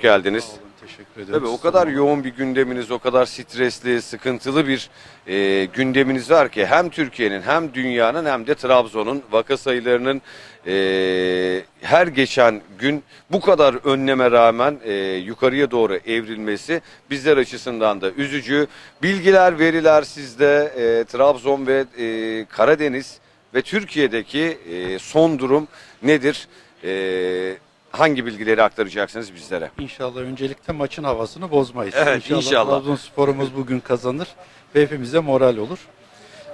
hoş geldiniz. Sağ olun, teşekkür ederim. Tabii o kadar yoğun bir gündeminiz, o kadar stresli, sıkıntılı bir e, gündeminiz var ki hem Türkiye'nin hem dünyanın hem de Trabzon'un vaka sayılarının e, her geçen gün bu kadar önleme rağmen e, yukarıya doğru evrilmesi bizler açısından da üzücü. Bilgiler, veriler sizde e, Trabzon ve e, Karadeniz ve Türkiye'deki e, son durum nedir? E, hangi bilgileri aktaracaksınız bizlere? İnşallah öncelikle maçın havasını bozmayız. Evet, inşallah. Trabzonsporumuz bugün kazanır ve hepimize moral olur.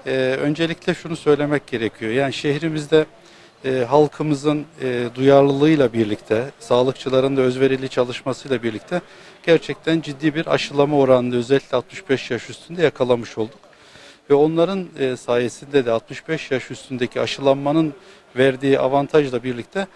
Ee, öncelikle şunu söylemek gerekiyor. Yani şehrimizde e, halkımızın e, duyarlılığıyla birlikte, sağlıkçıların da özverili çalışmasıyla birlikte gerçekten ciddi bir aşılama oranını özellikle 65 yaş üstünde yakalamış olduk. Ve onların e, sayesinde de 65 yaş üstündeki aşılanmanın verdiği avantajla birlikte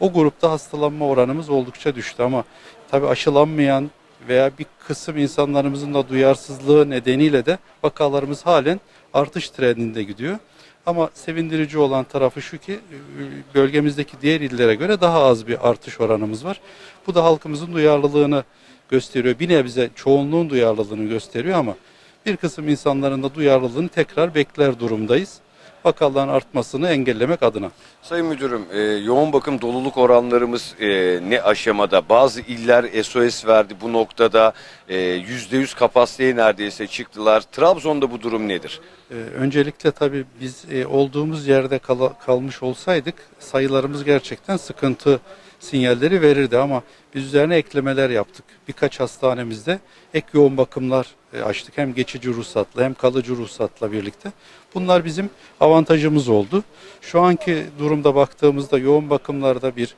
o grupta hastalanma oranımız oldukça düştü ama tabii aşılanmayan veya bir kısım insanlarımızın da duyarsızlığı nedeniyle de vakalarımız halen artış trendinde gidiyor. Ama sevindirici olan tarafı şu ki e, bölgemizdeki diğer illere göre daha az bir artış oranımız var. Bu da halkımızın duyarlılığını gösteriyor. Bir nebze çoğunluğun duyarlılığını gösteriyor ama bir kısım insanların da duyarlılığını tekrar bekler durumdayız. Vakaların artmasını engellemek adına. Sayın Müdürüm, e, yoğun bakım doluluk oranlarımız e, ne aşamada? Bazı iller SOS verdi bu noktada. E, %100 kapasiteye neredeyse çıktılar. Trabzon'da bu durum nedir? Ee, öncelikle tabii biz e, olduğumuz yerde kala- kalmış olsaydık sayılarımız gerçekten sıkıntı sinyalleri verirdi ama biz üzerine eklemeler yaptık. Birkaç hastanemizde ek yoğun bakımlar e, açtık. Hem geçici ruhsatla hem kalıcı ruhsatla birlikte. Bunlar bizim avantajımız oldu. Şu anki durumda baktığımızda yoğun bakımlarda bir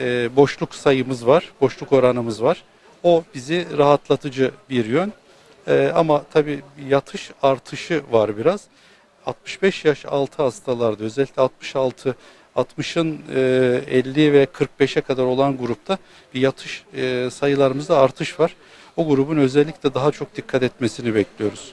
e, boşluk sayımız var, boşluk oranımız var. O bizi rahatlatıcı bir yön. Ee, ama tabii yatış artışı var biraz. 65 yaş altı hastalarda özellikle 66 60'ın e, 50 ve 45'e kadar olan grupta bir yatış e, sayılarımızda artış var. O grubun özellikle daha çok dikkat etmesini bekliyoruz.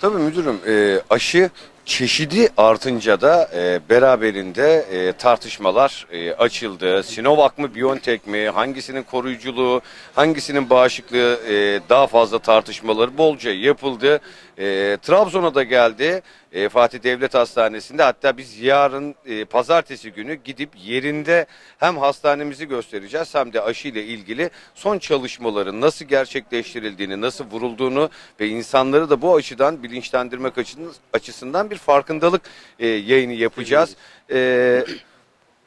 Tabii müdürüm, e, aşı çeşidi artınca da e, beraberinde e, tartışmalar e, açıldı. Sinovac mı, BioNTech mi, hangisinin koruyuculuğu, hangisinin bağışıklığı e, daha fazla tartışmaları bolca yapıldı. E, Trabzon'a da geldi. E, Fatih Devlet Hastanesi'nde hatta biz yarın e, pazartesi günü gidip yerinde hem hastanemizi göstereceğiz hem de aşı ile ilgili son çalışmaların nasıl gerçekleştirildiğini, nasıl vurulduğunu ve insanları da bu açıdan bilinçlendirmek açısından- bir farkındalık e, yayını yapacağız. E,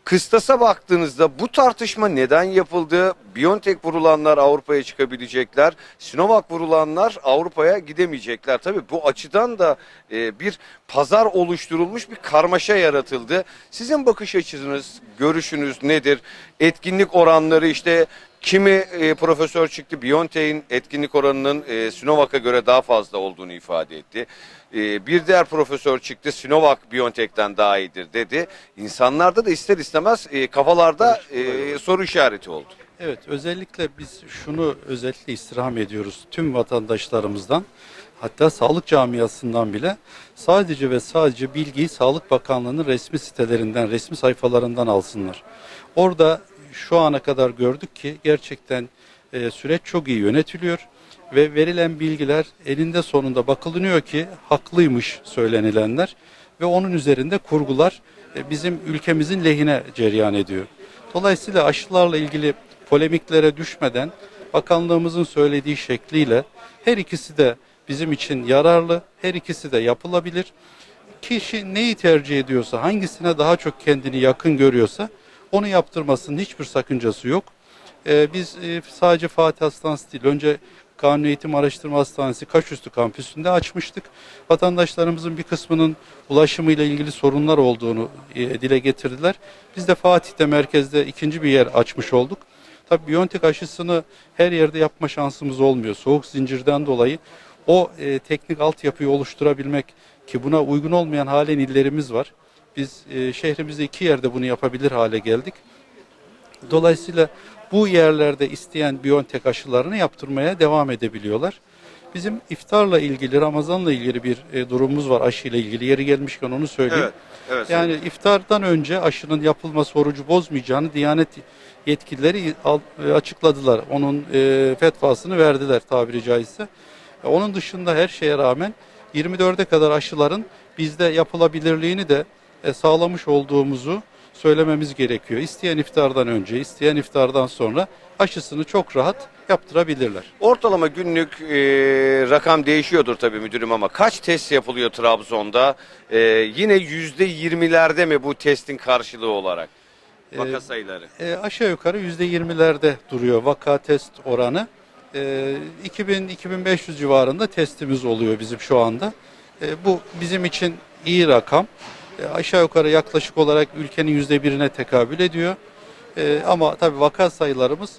Kıstasa baktığınızda bu tartışma neden yapıldı? BioNTech vurulanlar Avrupa'ya çıkabilecekler. Sinovac vurulanlar Avrupa'ya gidemeyecekler. Tabii bu açıdan da e, bir pazar oluşturulmuş bir karmaşa yaratıldı. Sizin bakış açınız, görüşünüz nedir? Etkinlik oranları işte kimi e, profesör çıktı BioNTech'in etkinlik oranının e, Sinovac'a göre daha fazla olduğunu ifade etti. E, bir diğer profesör çıktı Sinovac BioNTech'ten daha iyidir dedi. İnsanlarda da ister istemez e, kafalarda e, soru işareti oldu. Evet, özellikle biz şunu özellikle istirham ediyoruz tüm vatandaşlarımızdan, hatta sağlık camiasından bile sadece ve sadece bilgiyi Sağlık Bakanlığı'nın resmi sitelerinden, resmi sayfalarından alsınlar. Orada şu ana kadar gördük ki gerçekten e, süreç çok iyi yönetiliyor ve verilen bilgiler elinde sonunda bakılınıyor ki haklıymış söylenilenler ve onun üzerinde kurgular e, bizim ülkemizin lehine cereyan ediyor. Dolayısıyla aşılarla ilgili polemiklere düşmeden bakanlığımızın söylediği şekliyle her ikisi de bizim için yararlı, her ikisi de yapılabilir. Kişi neyi tercih ediyorsa, hangisine daha çok kendini yakın görüyorsa onu yaptırmasının hiçbir sakıncası yok. Ee, biz e, sadece Fatih Hastanesi değil, önce Kanun Eğitim Araştırma Hastanesi Kaşüstü kampüsünde açmıştık. Vatandaşlarımızın bir kısmının ulaşımıyla ilgili sorunlar olduğunu e, dile getirdiler. Biz de Fatih'te merkezde ikinci bir yer açmış olduk. Tabii Biontech aşısını her yerde yapma şansımız olmuyor. Soğuk zincirden dolayı o e, teknik altyapıyı oluşturabilmek ki buna uygun olmayan halen illerimiz var. Biz e, şehrimizde iki yerde bunu yapabilir hale geldik. Dolayısıyla bu yerlerde isteyen Biontech aşılarını yaptırmaya devam edebiliyorlar. Bizim iftarla ilgili, Ramazan'la ilgili bir e, durumumuz var aşıyla ilgili. Yeri gelmişken onu söyleyeyim. Evet. Evet. Yani iftardan önce aşının yapılması orucu bozmayacağını Diyanet yetkilileri al- e, açıkladılar. Onun e, fetvasını verdiler tabiri caizse. E, Onun dışında her şeye rağmen 24'e kadar aşıların bizde yapılabilirliğini de e, sağlamış olduğumuzu söylememiz gerekiyor. İsteyen iftardan önce, isteyen iftardan sonra aşısını çok rahat yaptırabilirler. Ortalama günlük e, rakam değişiyordur tabii müdürüm ama kaç test yapılıyor Trabzon'da? E, yine yüzde yirmilerde mi bu testin karşılığı olarak? Vaka Ee, sayıları. E, aşağı yukarı %20'lerde duruyor vaka test oranı. E, 2000-2500 civarında testimiz oluyor bizim şu anda. E, bu bizim için iyi rakam. E, aşağı yukarı yaklaşık olarak ülkenin %1'ine tekabül ediyor. E, ama tabii vaka sayılarımız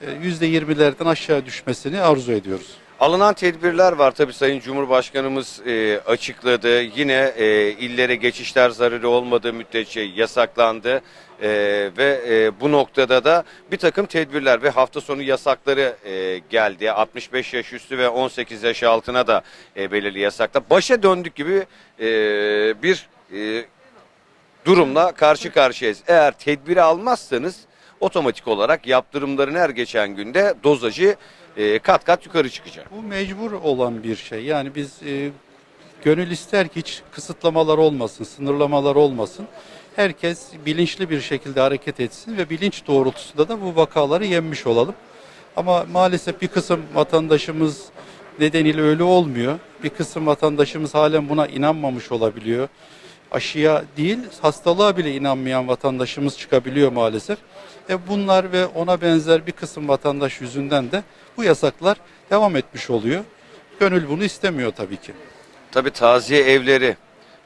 e, %20'lerden aşağı düşmesini arzu ediyoruz. Alınan tedbirler var tabii Sayın Cumhurbaşkanımız açıkladı. Yine illere geçişler zararı olmadığı müddetçe yasaklandı. Ve bu noktada da bir takım tedbirler ve hafta sonu yasakları geldi. 65 yaş üstü ve 18 yaş altına da belirli yasaklar. Başa döndük gibi bir e, durumla karşı karşıyayız. Eğer tedbiri almazsanız otomatik olarak yaptırımların her geçen günde dozajı e, kat kat yukarı çıkacak. Bu mecbur olan bir şey. Yani biz e, gönül ister ki hiç kısıtlamalar olmasın, sınırlamalar olmasın. Herkes bilinçli bir şekilde hareket etsin ve bilinç doğrultusunda da bu vakaları yenmiş olalım. Ama maalesef bir kısım vatandaşımız nedeniyle öyle olmuyor. Bir kısım vatandaşımız halen buna inanmamış olabiliyor. Aşıya değil, hastalığa bile inanmayan vatandaşımız çıkabiliyor maalesef. E bunlar ve ona benzer bir kısım vatandaş yüzünden de bu yasaklar devam etmiş oluyor. Gönül bunu istemiyor tabii ki. Tabii taziye evleri,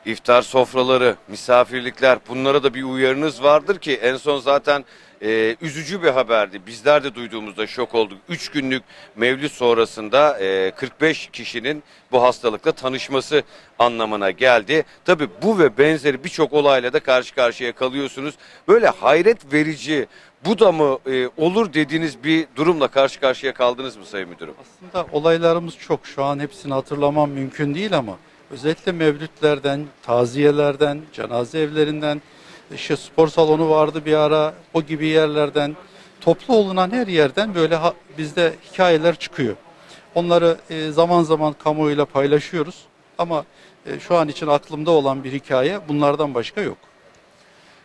iftar sofraları, misafirlikler bunlara da bir uyarınız vardır ki en son zaten e, üzücü bir haberdi. Bizler de duyduğumuzda şok olduk. 3 günlük mevlüt sonrasında e, 45 kişinin bu hastalıkla tanışması anlamına geldi. Tabii bu ve benzeri birçok olayla da karşı karşıya kalıyorsunuz. Böyle hayret verici bu da mı e, olur dediğiniz bir durumla karşı karşıya kaldınız mı Sayın Müdürüm? Aslında olaylarımız çok. Şu an hepsini hatırlamam mümkün değil ama özellikle mevlütlerden, taziyelerden, cenaze evlerinden, işte spor salonu vardı bir ara, o gibi yerlerden, toplu olunan her yerden böyle ha- bizde hikayeler çıkıyor. Onları e, zaman zaman kamuoyuyla paylaşıyoruz ama e, şu an için aklımda olan bir hikaye bunlardan başka yok.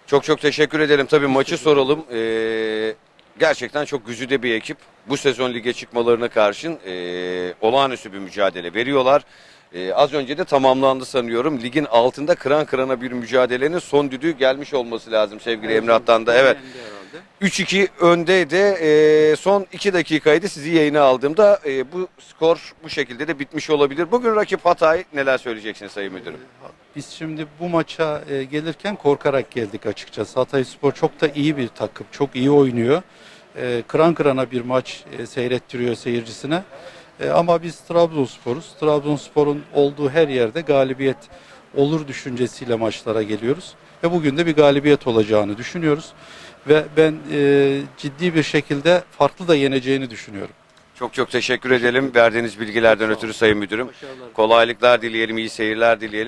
Çok çok teşekkür ederim. Tabii maçı soralım. Ee, gerçekten çok güzide bir ekip. Bu sezon lige çıkmalarına karşın ee, olağanüstü bir mücadele veriyorlar. Ee, az önce de tamamlandı sanıyorum. Ligin altında kıran kırana bir mücadelenin son düdüğü gelmiş olması lazım sevgili Emrah'tan da. Evet. 3-2 öndeydi. Ee, son 2 dakikaydı sizi yayına aldığımda ee, bu skor bu şekilde de bitmiş olabilir. Bugün rakip Hatay neler söyleyeceksiniz Sayın Müdürüm? Biz şimdi bu maça e, gelirken korkarak geldik açıkçası. Hatay Spor çok da iyi bir takım, çok iyi oynuyor. E, kıran kırana bir maç e, seyrettiriyor seyircisine. E, ama biz Trabzonspor'uz. Trabzonspor'un olduğu her yerde galibiyet olur düşüncesiyle maçlara geliyoruz. Ve bugün de bir galibiyet olacağını düşünüyoruz. Ve ben e, ciddi bir şekilde farklı da yeneceğini düşünüyorum. Çok çok teşekkür edelim verdiğiniz bilgilerden ötürü Sayın Müdürüm. Kolaylıklar dileyelim, iyi seyirler dileyelim.